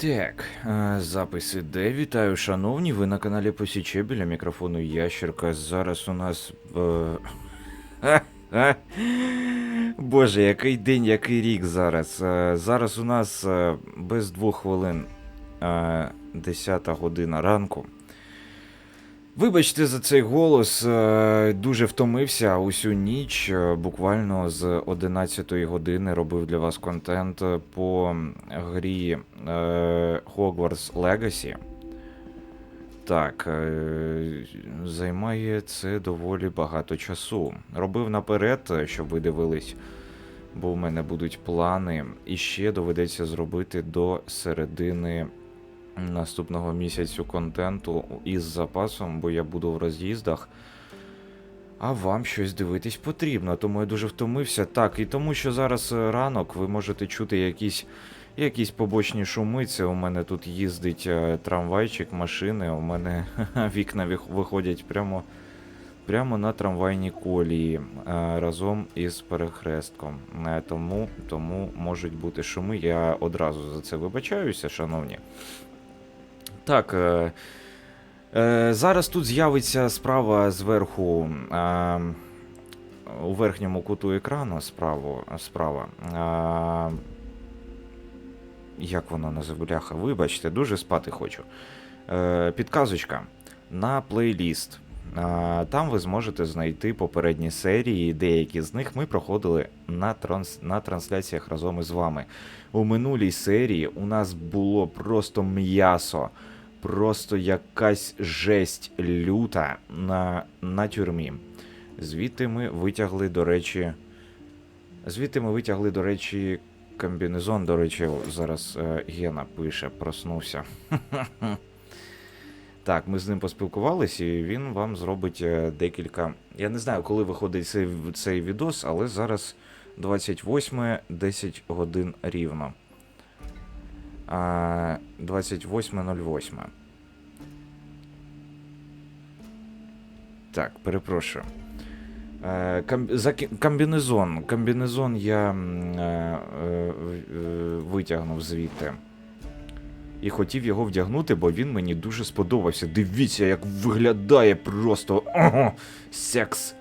Так, записи запис іде. Вітаю, шановні. Ви на каналі Посіче біля мікрофону Ящерка. Зараз у нас. Е... Боже, який день, який рік зараз. Е, Зараз у нас е, без двох хвилин е, 10 година ранку. Вибачте за цей голос, е, дуже втомився усю ніч. е, Буквально з 11-ї години робив для вас контент по грі е, Hogwarts Legacy. Так, займає це доволі багато часу. Робив наперед, щоб ви дивились, бо в мене будуть плани. І ще доведеться зробити до середини наступного місяцю контенту із запасом, бо я буду в роз'їздах. А вам щось дивитись потрібно, тому я дуже втомився. Так, і тому що зараз е, ранок, ви можете чути якісь, якісь побочні шуми. Це у мене тут їздить е, трамвайчик, машини, у мене вікна виходять прямо, прямо на трамвайній колії е, разом із перехрестком. Тому, тому можуть бути шуми. Я одразу за це вибачаюся, шановні. Так. Е, е, зараз тут з'явиться справа зверху. Е, у верхньому куту екрану справа. справа е, як воно називає? Бляха, вибачте, дуже спати хочу. Е, підказочка на плейліст. Е, там ви зможете знайти попередні серії, деякі з них ми проходили на, транс, на трансляціях разом із вами. У минулій серії у нас було просто м'ясо, просто якась жесть люта на, на тюрмі. Звідти ми витягли, до речі. Звідти ми витягли, до речі, комбінезон. До речі, зараз е, Гена пише, проснувся. Так, ми з ним поспілкувалися, і він вам зробить е, декілька. Я не знаю, коли виходить цей, цей відос, але зараз 28 10 годин рівно. А, 28.08. Так, перепрошую. За комбінезон. Комбінезон я е, е, витягнув звідти. І хотів його вдягнути, бо він мені дуже сподобався. Дивіться, як виглядає просто. Ого, секс.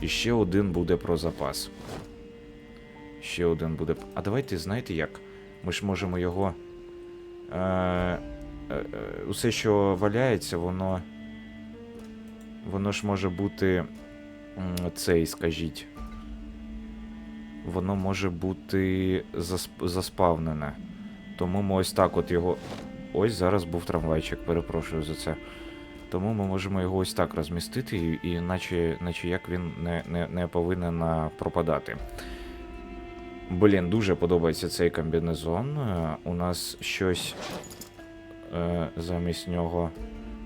І ще один буде про запас. Ще один буде. А давайте, знаєте як? Ми ж можемо його. Е, е, усе, що валяється, воно. Воно ж може бути. Цей, скажіть. Воно може бути засп... заспавнене. Тому ми ось так от його. Ось зараз був трамвайчик, перепрошую за це. Тому ми можемо його ось так розмістити, і, і наче, наче як він не, не, не повинен пропадати. Блін, дуже подобається цей комбінезон. Е, У нас щось е, замість нього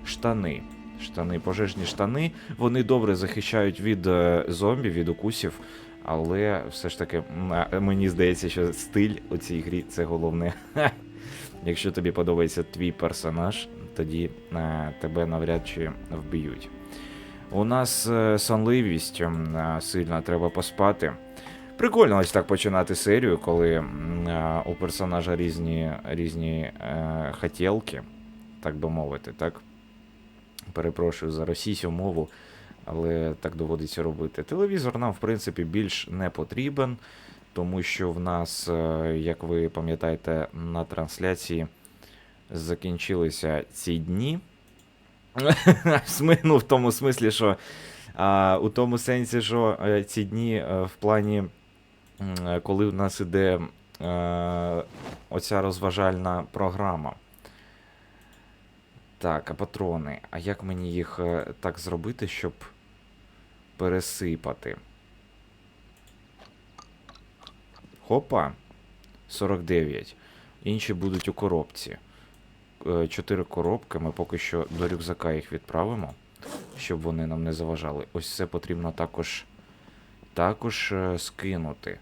штани. Штани, пожежні штани. Вони добре захищають від е, зомбі, від укусів. Але все ж таки, мені здається, що стиль у цій грі це головне. Якщо тобі подобається твій персонаж, тоді е, тебе навряд чи вб'ють. У нас е, сонливість е, сильна, треба поспати. Прикольно ось так починати серію, коли м, е, у персонажа різні, різні е, хотілки, так би мовити, так? Перепрошую за російську мову, але так доводиться робити. Телевізор нам, в принципі, більш не потрібен, тому що в нас, е, як ви пам'ятаєте, на трансляції закінчилися ці дні. Ну, в тому смислі, що а, у тому сенсі, що ці дні в плані, коли в нас іде е, оця розважальна програма. Так, а патрони. А як мені їх е, так зробити, щоб пересипати? Хопа. 49. Інші будуть у коробці. Е, Чотири коробки. Ми поки що до рюкзака їх відправимо, щоб вони нам не заважали. Ось це потрібно також, також е, скинути.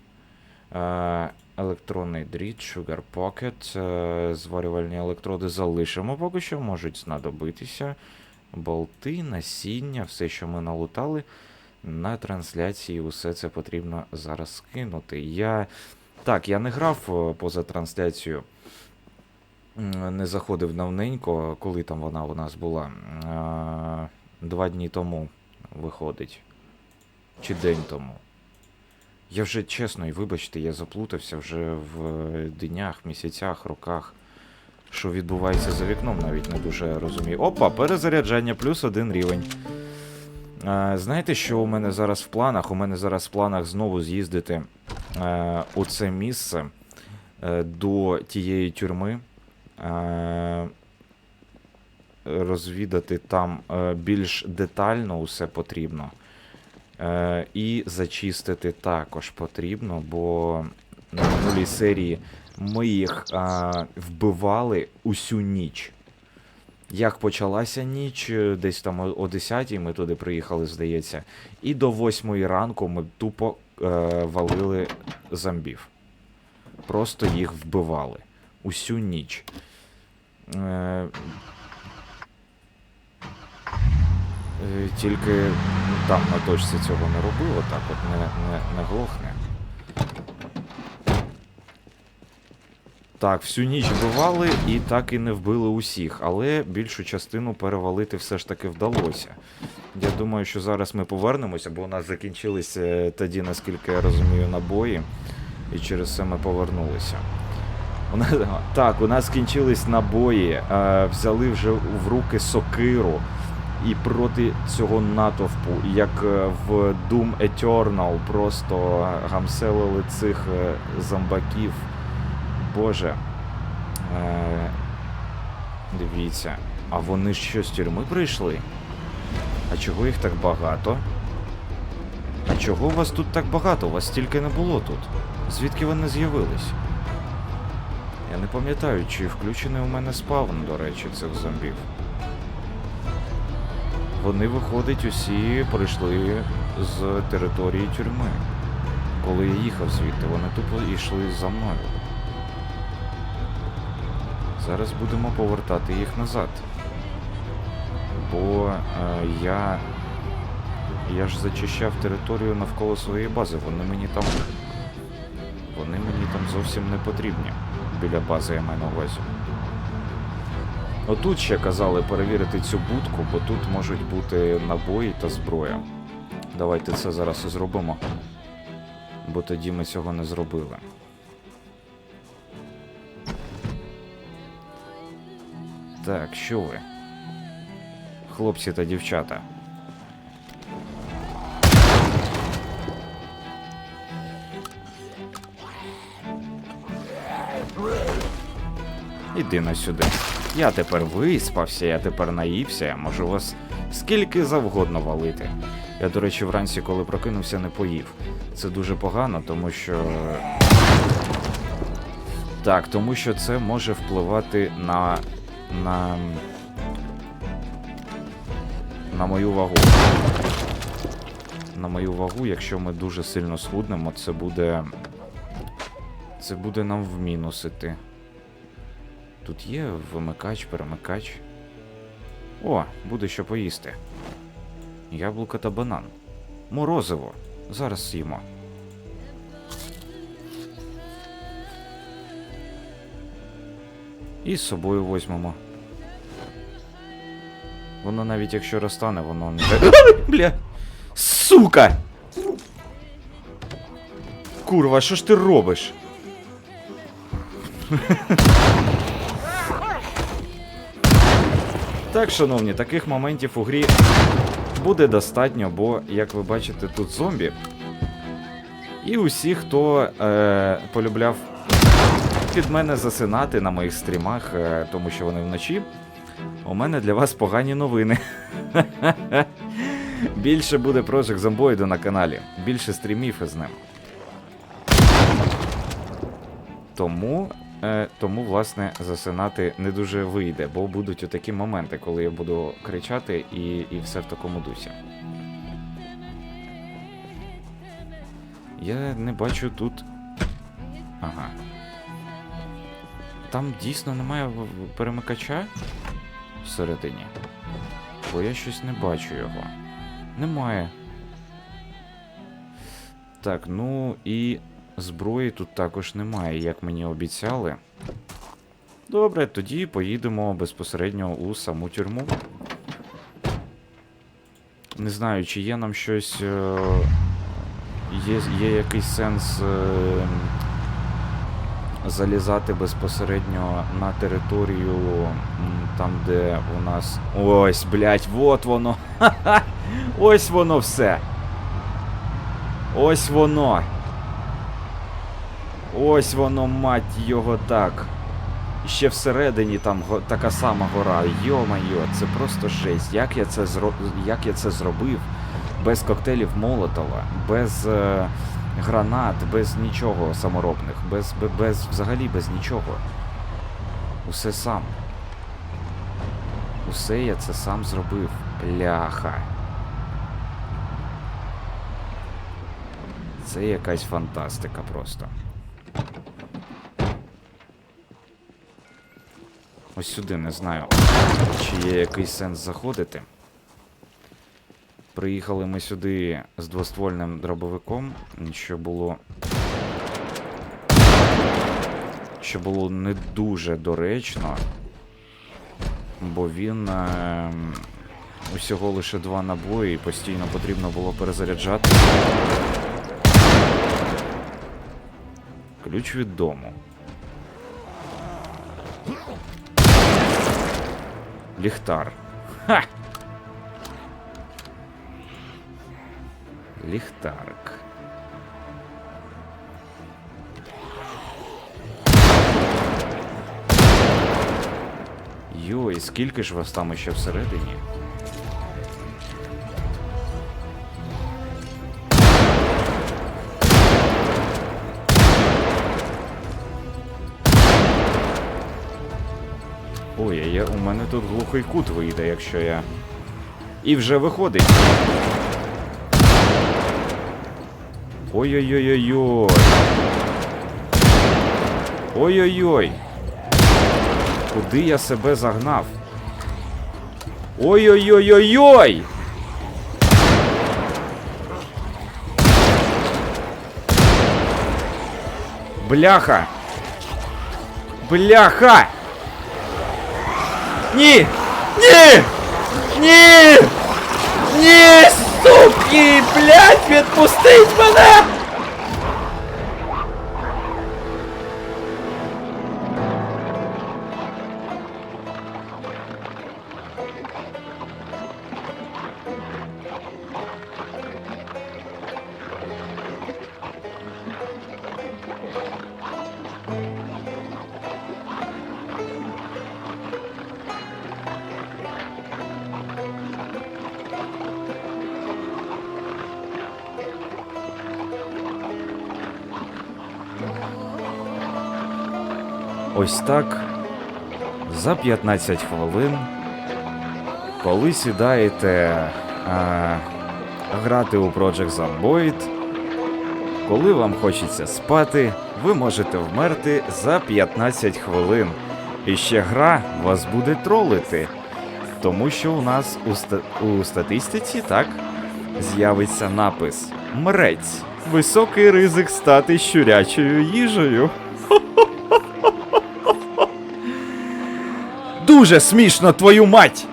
Е, Електронний дріт, Sugar Pocket, е, зварювальні електроди залишимо, поки що можуть знадобитися. Болти, насіння, все, що ми налутали. На трансляції усе це потрібно зараз скинути. Я. Так, я не грав е, поза трансляцією не заходив давненько, коли там вона у нас була. Два дні тому виходить. Чи день тому. Я вже чесно, і вибачте, я заплутався вже в е, днях, місяцях, роках. Що відбувається за вікном, навіть не дуже розумію. Опа, перезаряджання плюс один рівень. Е, знаєте, що у мене зараз в планах? У мене зараз в планах знову з'їздити е, у це місце е, до тієї тюрми. Е, розвідати там е, більш детально усе потрібно. Е, і зачистити також потрібно, бо на минулій серії ми їх а, вбивали усю ніч. Як почалася ніч, е, десь там о- о 10 ми туди приїхали, здається, і до 8 ранку ми тупо е, валили зомбів. Просто їх вбивали. Усю ніч. Е, Е, Тільки там на точці цього не робило, так от не, не, не глохне. Так, всю ніч вбивали і так і не вбили усіх, але більшу частину перевалити все ж таки вдалося. Я думаю, що зараз ми повернемося, бо у нас закінчилися е, тоді, наскільки я розумію, набої, і через це ми повернулися. У нас, так, у нас скінчились набої, е, взяли вже в руки сокиру і проти цього натовпу, як е, в Doom Eternal, просто гамселили цих е, зомбаків. Боже. Е, дивіться. А вони що з тюрми прийшли? А чого їх так багато? А чого у вас тут так багато? У Вас стільки не було тут. Звідки вони з'явились? Я не пам'ятаю, чи включений у мене спавн, до речі, цих зомбів. Вони, виходить, усі прийшли з території тюрми. Коли я їхав звідти, вони тупо йшли за мною. Зараз будемо повертати їх назад. Бо е, я. Я ж зачищав територію навколо своєї бази. Вони мені там. Вони мені там зовсім не потрібні. Біля бази я маю на увазі. Отут ще казали перевірити цю будку, бо тут можуть бути набої та зброя. Давайте це зараз і зробимо. Бо тоді ми цього не зробили. Так, що ви? Хлопці та дівчата. Іди на сюди. Я тепер виспався, я тепер наївся, я можу вас скільки завгодно валити. Я, до речі, вранці, коли прокинувся, не поїв. Це дуже погано, тому що. Так, тому що це може впливати на. на. на мою вагу. На мою вагу, якщо ми дуже сильно схуднемо, це буде. Це буде нам в мінус іти. Тут є вимикач, перемикач. О, буде що поїсти. Яблука та банан. Морозиво. Зараз з'їмо. І з собою возьмемо. Воно навіть якщо розтане, воно не. Бля! Сука! Курва, що ж ти робиш? Так, шановні, таких моментів у грі буде достатньо, бо, як ви бачите, тут зомбі. І усі, хто е, полюбляв під мене засинати на моїх стрімах, е, тому що вони вночі, у мене для вас погані новини. Більше буде Project Zomboid на каналі, більше стрімів із ним. Тому, тому, власне, засинати не дуже вийде, бо будуть отакі моменти, коли я буду кричати і, і все в такому дусі. Я не бачу тут. Ага. Там дійсно немає перемикача всередині. Бо я щось не бачу його. Немає. Так, ну і зброї тут також немає, як мені обіцяли. Добре, тоді поїдемо безпосередньо у саму тюрму. Не знаю, чи є нам щось. е, Є, є якийсь сенс е, залізати безпосередньо на територію, там, де у нас. Ось, блядь, вот воно. Ха-ха! Ось воно все. Ось воно. Ось воно, мать його так. Ще всередині там го- така сама гора. Йо-майо, це просто жесть. Як я це зро... як я це зробив без коктейлів Молотова, без е... гранат, без нічого саморобних, без, без взагалі без нічого. Усе сам. Усе я це сам зробив. Ляха. Це якась фантастика просто. Ось сюди не знаю, чи є якийсь сенс заходити. Приїхали ми сюди з двоствольним дробовиком, що було. Що було не дуже доречно, бо він е, усього лише два набої і постійно потрібно було перезаряджати. Ключ від дому. Ліхтар. Ха! Ліхтарк. Йой, скільки ж вас там ще всередині? Ой, я, у мене тут глухий кут вийде, якщо я. І вже виходить. Ой-ой-ой-ой-ой. Ой-ой-ой. Куди я себе загнав? Ой-ой-ой-ой-ой! Бляха! Бляха! Ні! Ні! Ні! Ні! Суки! Блять, відпустіть мене! Ось так. За 15 хвилин, коли сідаєте а, грати у Project Zomboid, коли вам хочеться спати, ви можете вмерти за 15 хвилин. І ще гра вас буде тролити. Тому що у нас у, ста- у статистиці так з'явиться напис Мрець. Високий ризик стати щурячою їжею. Дуже смішно, твою мать!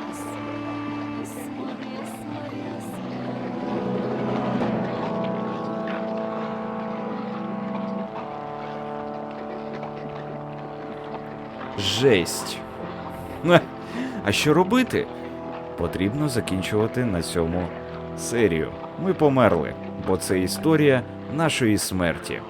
Жесть. А що робити? Потрібно закінчувати на цьому серію. Ми померли, бо це історія нашої смерті.